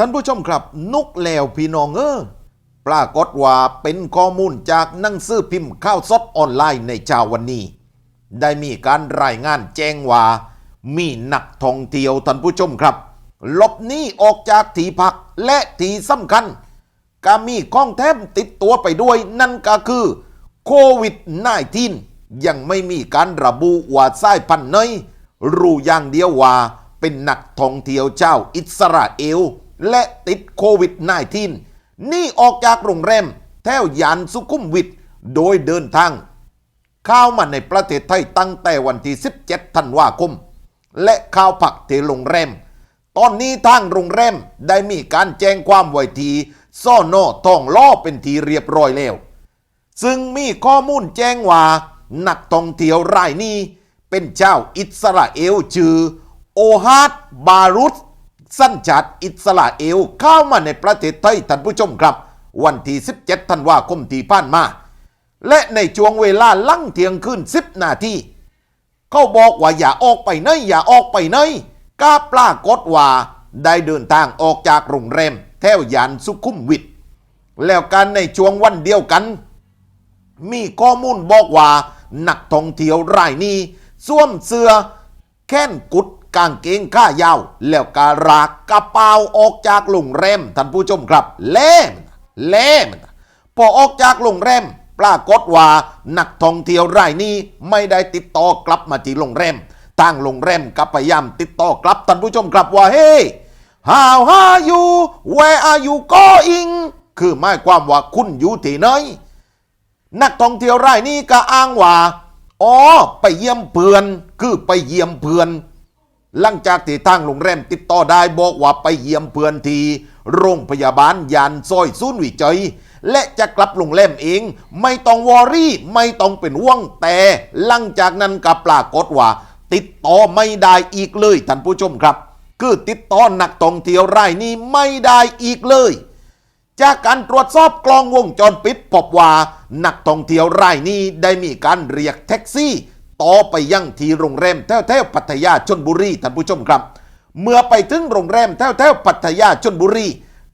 ท่านผู้ชมครับ นุกแล้วพี่น้องเออปรากฏว่าเป็นข้อมูลจากหนังสือพิมพ์ข่าวสดออนไลน์ในเช้าวันนี้ ได้มีการรายงานแจ้งว่า มีนักท่องเที่ยวท่านผู้ชมครับหลบหนีออกจากที่พักและที่สำคัญก็มีข้องแทมติดตัวไปด้วย นั่นก็คือโควิด -19 ยังไม่มีการระบุว่าสายพันธุ์ไหนรู้อย่างเดียวว่าเป็นนักท่องเที่ยวเจ้าอิสราเอล และติดโควิด -19 นี่ออกจากโรงแรมแถวยานสุขุมวิทโดยเดินทาง เข้ามาในประเทศไทยตั้งแต่วันที่ 17 ธันวาคม และเข้าพักที่โรงแรม ตอนนี้ทางโรงแรมได้มีการแจ้งความไว้ทีซ่อนอทองล้อเป็นทีเรียบร้อยแล้ว ซึ่งมีข้อมูลแจ้งว่านักท่องเที่ยวรายนี้เป็นเจ้าอิสราเอลชื่อโอฮาดบารุส สัญชาติอิสราเอลเข้ามาในประเทศไทยท่านผู้ชมครับ วันที่ 17ธันวาคมที่ผ่านมา และในช่วงเวลาลังเที่ยงคืน10 นาทีเขาบอกว่าอย่าออกไปไหนอย่าออกไปไหนกาปรากฏว่าได้เดินทางออกจากโรงแรมแถวยานสุขุมวิทแล้วกันในช่วงวันเดียวกัน มีข้อมูลบอกว่านักท่องเที่ยวรายนี้สวมเสื้อแค้นกุด กางเกงข้ายาว แล้วก็รากกระเป๋าออกจากโรงแรมท่านผู้ชมครับ เล่มเล่มพอออกจากโรงแรมปรากฏว่านักท่องเที่ยวรายนี้ไม่ได้ติดต่อกลับมาที่โรงแรมทางโรงแรมก็พยายามติดต่อกลับท่านผู้ชมครับว่าเฮ้ how are you where are you going คือหมายความว่าคุณอยู่ที่ไหนนักท่องเที่ยวรายนี้ก็อ้างว่า อ๋อ ไปเยี่ยมเพื่อน คือไปเยี่ยมเพื่อน หลังจากที่ทางโรงแรมติดต่อได้บอกว่าไปเยี่ยมเพื่อนทีโรงพยาบาลยานซอยศูนย์วิจัย และจะกลับโรงแรมเอง ไม่ต้องวอรี่ไม่ต้องเป็นห่วงแต่หลังจากนั้นก็ปรากฏว่า ติดต่อไม่ได้อีกเลยท่านผู้ชมครับ คือติดต่อนักท่องเที่ยวรายนี้ไม่ได้อีกเลย จากการตรวจสอบกล้องวงจรปิดพบว่านักท่องเที่ยวรายนี้ได้มีการเรียกแท็กซี่ ต่อไปยังที่โรงแรมแถวๆพัทยาชนบุรีท่านผู้ชมครับ เมื่อไปถึงโรงแรมแถวๆพัทยาชนบุรี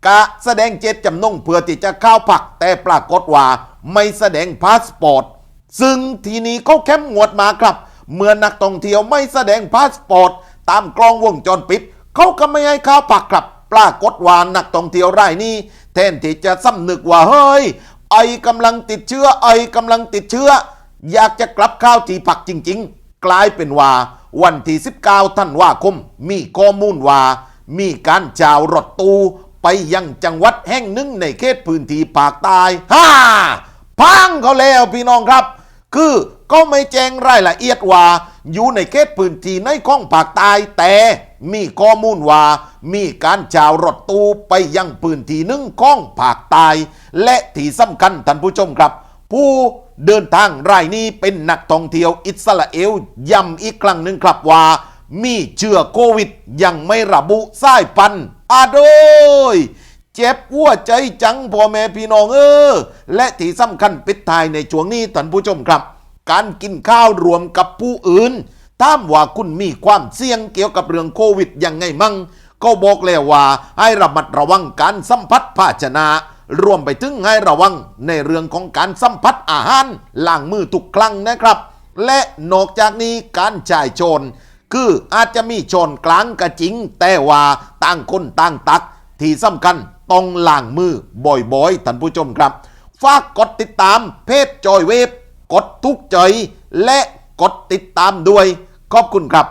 กะแสดงเจตจำนงเพื่อที่จะเข้าพักแต่ปรากฏว่าไม่แสดงพาสปอร์ตซึ่งทีนี้เขาเข้มงวดมาครับ เมื่อนักท่องเที่ยวไม่แสดงพาสปอร์ตตามกล้องวงจรปิดเขาก็ไม่ให้เข้าพักครับ ปรากฏว่านักท่องเที่ยวรายนี้แทนที่จะสำนึกว่าเฮ้ยไอกำลังติดเชื้อไอกำลังติดเชื้อ อยากจะกลับข้าวที่พักจริง ๆ กลายเป็นว่าวันที่ 19ธันว่าคม มีข้อมูลว่า มีการจ่าวรถตู้ไปยังจังหวัดแห่งหนึ่งในเขตพื้นที่ภาคใต้ฮ่าพังเขาแล้วพี่น้องครับ คือก็ไม่แจ้งรายละเอียดว่า อยู่ในเขตพื้นที่ในข้องภาคใต้แต่มีข้อมูลว่า มีการจ่าวรถตู้ไปยังพื้นที่หนึ่งข้องภาคใต้และที่สำคัญท่านผู้ชมครับ ผู้ เดินทางรายนี้เป็นนักท่องเที่ยวอิสราเอลย้ำอีกครั้งหนึ่งครับว่า มีเชื้อโควิด ยังไม่ระบุสายพันธุ์อาโดยเจ็บหัวใจจังพ่อแม่พี่น้องเออ และที่สำคัญปิดท้ายในช่วงนี้ท่านผู้ชมครับ การกินข้าวรวมกับผู้อื่นถามว่าคุณมีความเสี่ยงเกี่ยวกับเรื่องโควิดยังไงมั่งก็บอกแล้วว่าให้ระมัดระวังการสัมผัสภาชนะ รวมไปถึงให้ระวังในเรื่องของการสัมผัสอาหารล้างมือทุกครั้งนะครับ และนอกจากนี้การจ่ายโจรคืออาจจะมีโจรกลางก็จริง แต่ว่าต่างคนต่างตัก ที่สำคัญต้องล้างมือบ่อยๆท่านผู้ชมครับ ฝากกดติดตามเพจจอยเวฟกดทุกใจ และกดติดตามด้วย ขอบคุณครับ